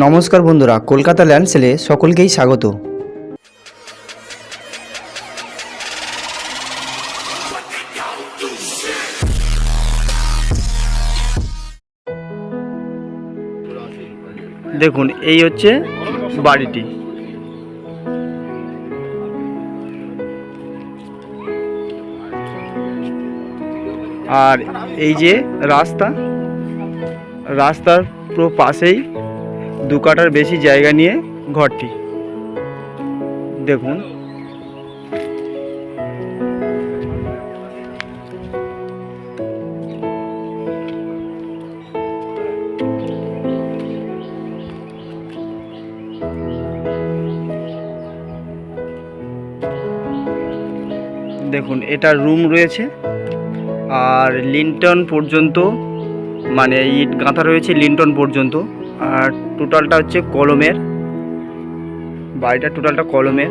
নমস্কার বন্ধুরা, কলকাতা ল্যান্ড সেলে সকলকেই স্বাগত। দেখুন, এই হচ্ছে বাড়িটি। আর এই যে রাস্তা, রাস্তার পুরো পাশেই দু কাটার বেশি জায়গা নিয়ে ঘরটি। দেখুন। দেখুন, এটা রুম রয়েছে। আর লিন্টন পর্যন্ত মানে ইট গাঁথা রয়েছে লিন্টন পর্যন্ত। আর টোটালটা হচ্ছে কলমের বাড়িটা টোটালটা কলমের।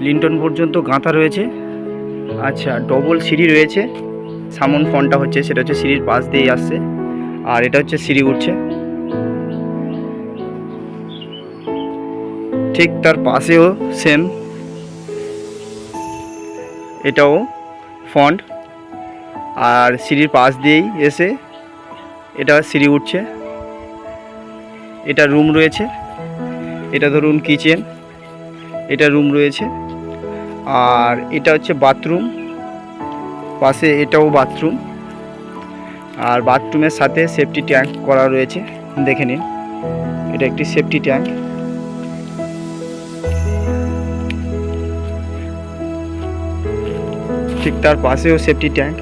লিন্টন পর্যন্ত গাঁথা রয়েছে। আচ্ছা ডবল সিঁড়ি রয়েছে। সামন ফোনটা হচ্ছে, সেটা হচ্ছে সিঁড়ির পাশ দিয়েই আসছে। আর এটা হচ্ছে সিঁড়ি উঠছে। ঠিক তার পাশেও সেম এটাও ফন্ট আর সিঁড়ির পাশ দিয়েই এসে এটা সিঁড়ি উঠছে। এটা রুম রয়েছে। এটা ধরুন কিচেন এটা রুম রয়েছে। আর এটা হচ্ছে বাথরুম পাশে এটাও বাথরুম আর বাথরুমের সাথে সেফটি ট্যাঙ্ক করা রয়েছে। দেখে নিন, এটা একটি সেফটি ট্যাঙ্ক ঠিক তার পাশেও সেফটি ট্যাঙ্ক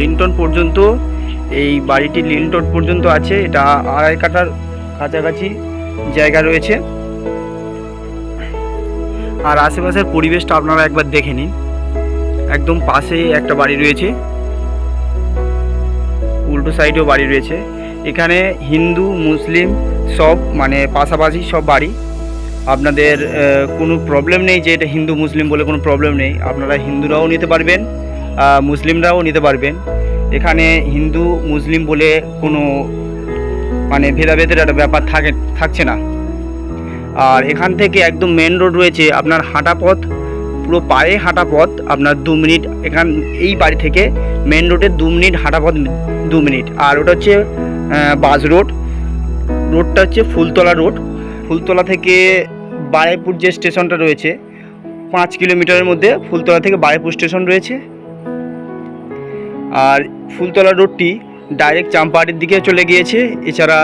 লিন্টন পর্যন্ত, এই বাড়িটি লিন্টন পর্যন্ত আছে, এটা আড়াই কাটার কাছাকাছি জায়গা রয়েছে। আর আশেপাশের পরিবেশটা আপনারা একবার দেখে নিন। একদম পাশে একটা বাড়ি রয়েছে। উল্টো সাইডেও বাড়ি রয়েছে। এখানে হিন্দু, মুসলিম সব মানে পাশাপাশি সব বাড়ি। আপনাদের কোনো প্রবলেম নেই যে এটা হিন্দু, মুসলিম বলে কোনো প্রবলেম নেই। আপনারা হিন্দুরাও নিতে পারবেন। মুসলিমরাও নিতে পারবেন। এখানে হিন্দু, মুসলিম বলে কোনো মানে ভেদাভেদের একটা ব্যাপার থাকে, থাকছে না। আর এখান থেকে একদম মেন রোড রয়েছে আপনার হাঁটা পথ পুরো পায়ে হাঁটা পথ আপনার দু মিনিট, এখান, এই বাড়ি থেকে মেন রোডে দু মিনিট হাঁটা পথ দু মিনিট। আর ওটা হচ্ছে বাস রোড। রোডটা হচ্ছে ফুলতলা রোড। ফুলতলা থেকে বারাইপুর যে স্টেশনটা রয়েছে, পাঁচ কিলোমিটারের মধ্যে ফুলতলা থেকে বারাইপুর স্টেশন রয়েছে। আর ফুলতলা রোডটি ডাইরেক্ট চাম্পাহাটির দিকে চলে গিয়েছে। এছাড়া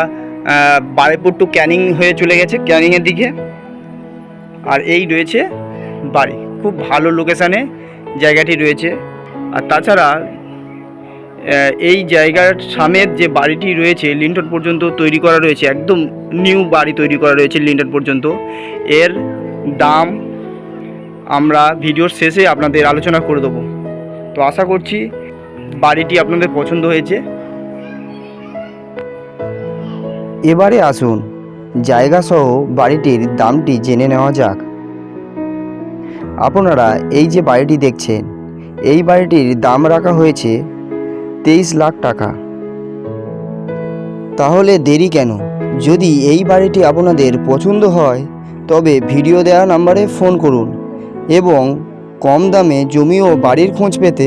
বারেপুর টু ক্যানিং হয়ে চলে গেছে ক্যানিংয়ের দিকে। আর এই রয়েছে বাড়ি। খুব ভালো লোকেশানে জায়গাটি রয়েছে। আর তাছাড়া এই জায়গার সামের যে বাড়িটি রয়েছে লিন্টন পর্যন্ত তৈরি করা রয়েছে, একদম নিউ বাড়ি তৈরি করা রয়েছে লিন্টন পর্যন্ত। এর দাম আমরা ভিডিওর শেষে আপনাদের আলোচনা করে দেবো। তো আশা করছি বাড়িটি আপনাদের পছন্দ হয়েছে? এবারে আসুন জায়গাসহ বাড়িটির দামটি জেনে নেওয়া যাক। আপনারা এই যে বাড়িটি দেখছেন, এই বাড়িটির দাম রাখা হয়েছে তেইশ লাখ টাকা। তাহলে দেরি কেন? যদি এই বাড়িটি আপনাদের পছন্দ হয়, তবে ভিডিও দেওয়া নাম্বারে ফোন করুন এবং কম দামে জমি ও বাড়ির খোঁজ পেতে